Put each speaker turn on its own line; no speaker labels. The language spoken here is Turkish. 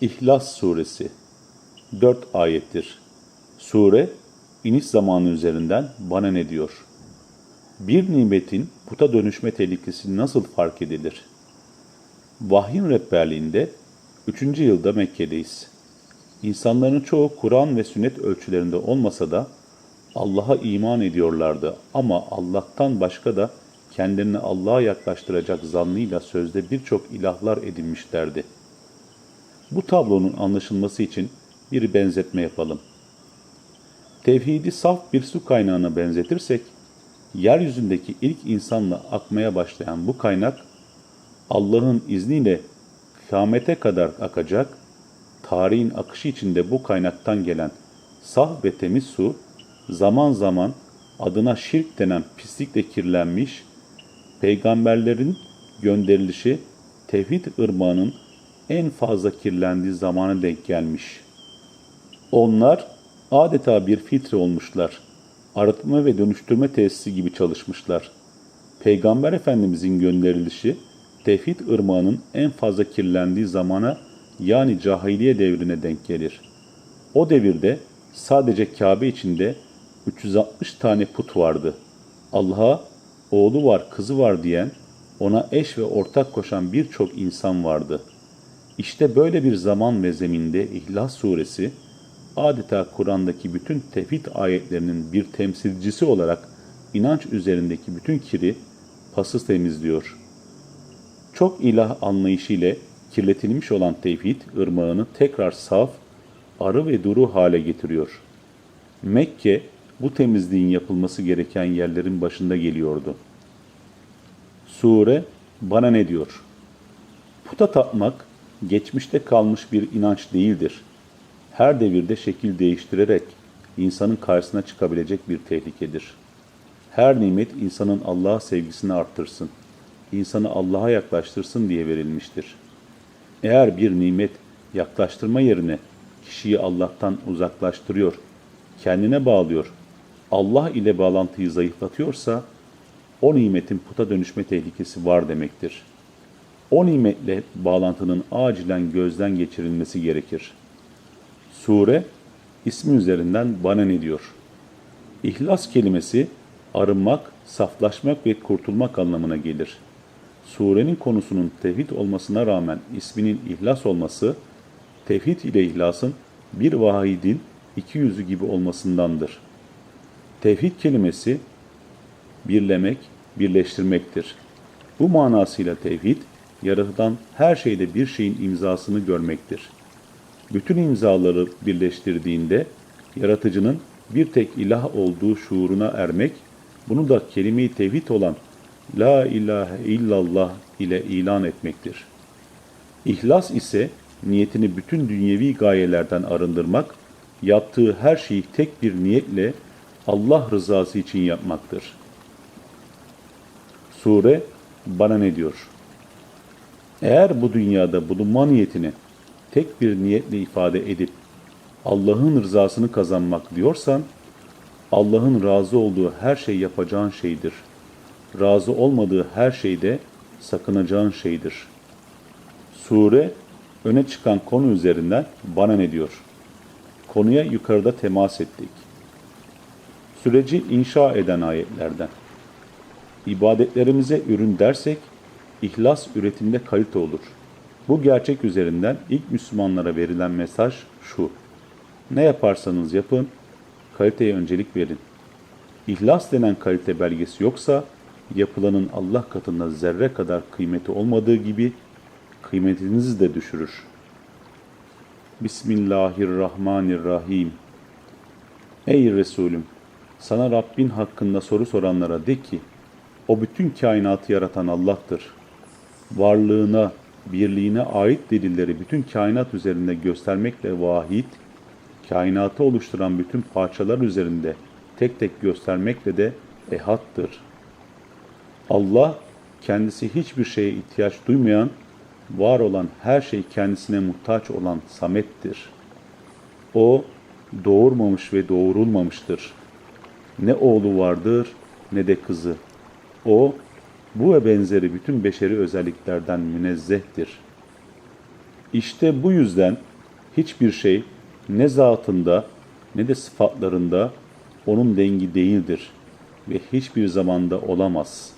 İhlas Suresi 4 ayettir. Sure, iniş zamanı üzerinden bana ne diyor? Bir nimetin puta dönüşme tehlikesi nasıl fark edilir? Vahyin rehberliğinde 3. yılda Mekke'deyiz. İnsanların çoğu Kur'an ve sünnet ölçülerinde olmasa da Allah'a iman ediyorlardı ama Allah'tan başka da kendilerini Allah'a yaklaştıracak zannıyla sözde birçok ilahlar edinmişlerdi. Bu tablonun anlaşılması için bir benzetme yapalım. Tevhidi saf bir su kaynağına benzetirsek, yeryüzündeki ilk insanla akmaya başlayan bu kaynak, Allah'ın izniyle kıyamete kadar akacak, tarihin akışı içinde bu kaynaktan gelen saf ve temiz su, zaman zaman adına şirk denen pislikle kirlenmiş, peygamberlerin gönderilişi tevhid ırmağının en fazla kirlendiği zamana denk gelmiş. Onlar adeta bir filtre olmuşlar. Arıtma ve dönüştürme tesisi gibi çalışmışlar. Peygamber Efendimizin gönderilişi tevhid ırmağının en fazla kirlendiği zamana yani cahiliye devrine denk gelir. O devirde sadece Kabe içinde 360 tane put vardı. Allah'a oğlu var, kızı var diyen, ona eş ve ortak koşan birçok insan vardı. İşte böyle bir zaman ve zeminde İhlas suresi adeta Kur'an'daki bütün tevhid ayetlerinin bir temsilcisi olarak inanç üzerindeki bütün kiri pasız temizliyor. Çok ilah anlayışı ile kirletilmiş olan tevhid ırmağını tekrar saf, arı ve duru hale getiriyor. Mekke bu temizliğin yapılması gereken yerlerin başında geliyordu. Sure bana ne diyor? Puta tapmak geçmişte kalmış bir inanç değildir. Her devirde şekil değiştirerek insanın karşısına çıkabilecek bir tehlikedir. Her nimet insanın Allah'a sevgisini arttırsın, insanı Allah'a yaklaştırsın diye verilmiştir. Eğer bir nimet yaklaştırma yerine kişiyi Allah'tan uzaklaştırıyor, kendine bağlıyor, Allah ile bağlantıyı zayıflatıyorsa, o nimetin puta dönüşme tehlikesi var demektir. O nimetle bağlantının acilen gözden geçirilmesi gerekir. Sure, ismi üzerinden bana ne diyor? İhlas kelimesi arınmak, saflaşmak ve kurtulmak anlamına gelir. Surenin konusunun tevhid olmasına rağmen isminin ihlas olması, tevhid ile ihlasın bir vahidin iki yüzü gibi olmasındandır. Tevhid kelimesi birlemek, birleştirmektir. Bu manasıyla tevhid, yaratılan her şeyde bir şeyin imzasını görmektir. Bütün imzaları birleştirdiğinde yaratıcının bir tek ilah olduğu şuuruna ermek, bunu da kelime-i tevhid olan La ilahe illallah ile ilan etmektir. İhlas ise niyetini bütün dünyevi gayelerden arındırmak, yaptığı her şeyi tek bir niyetle Allah rızası için yapmaktır. Sure bana ne diyor? Eğer bu dünyada bulunma niyetini tek bir niyetle ifade edip Allah'ın rızasını kazanmak diyorsan, Allah'ın razı olduğu her şey yapacağın şeydir. Razı olmadığı her şeyde sakınacağın şeydir. Sure öne çıkan konu üzerinden bana ne diyor? Konuya yukarıda temas ettik. Süreci inşa eden ayetlerden. İbadetlerimize ürün dersek, ihlas üretimde kalite olur. Bu gerçek üzerinden ilk Müslümanlara verilen mesaj şu. Ne yaparsanız yapın, kaliteye öncelik verin. İhlas denen kalite belgesi yoksa, yapılanın Allah katında zerre kadar kıymeti olmadığı gibi kıymetinizi de düşürür. Bismillahirrahmanirrahim. Ey Resulüm! Sana Rabbin hakkında soru soranlara de ki, o bütün kainatı yaratan Allah'tır. Varlığına, birliğine ait delilleri bütün kainat üzerinde göstermekle vahid, kainatı oluşturan bütün parçalar üzerinde tek tek göstermekle de ehattır. Allah, kendisi hiçbir şeye ihtiyaç duymayan, var olan her şey kendisine muhtaç olan Samet'tir. O, doğurmamış ve doğurulmamıştır. Ne oğlu vardır ne de kızı. O, bu ve benzeri bütün beşeri özelliklerden münezzehtir. İşte bu yüzden Hiçbir şey ne zatında ne de sıfatlarında onun dengi değildir ve hiçbir zamanda olamaz.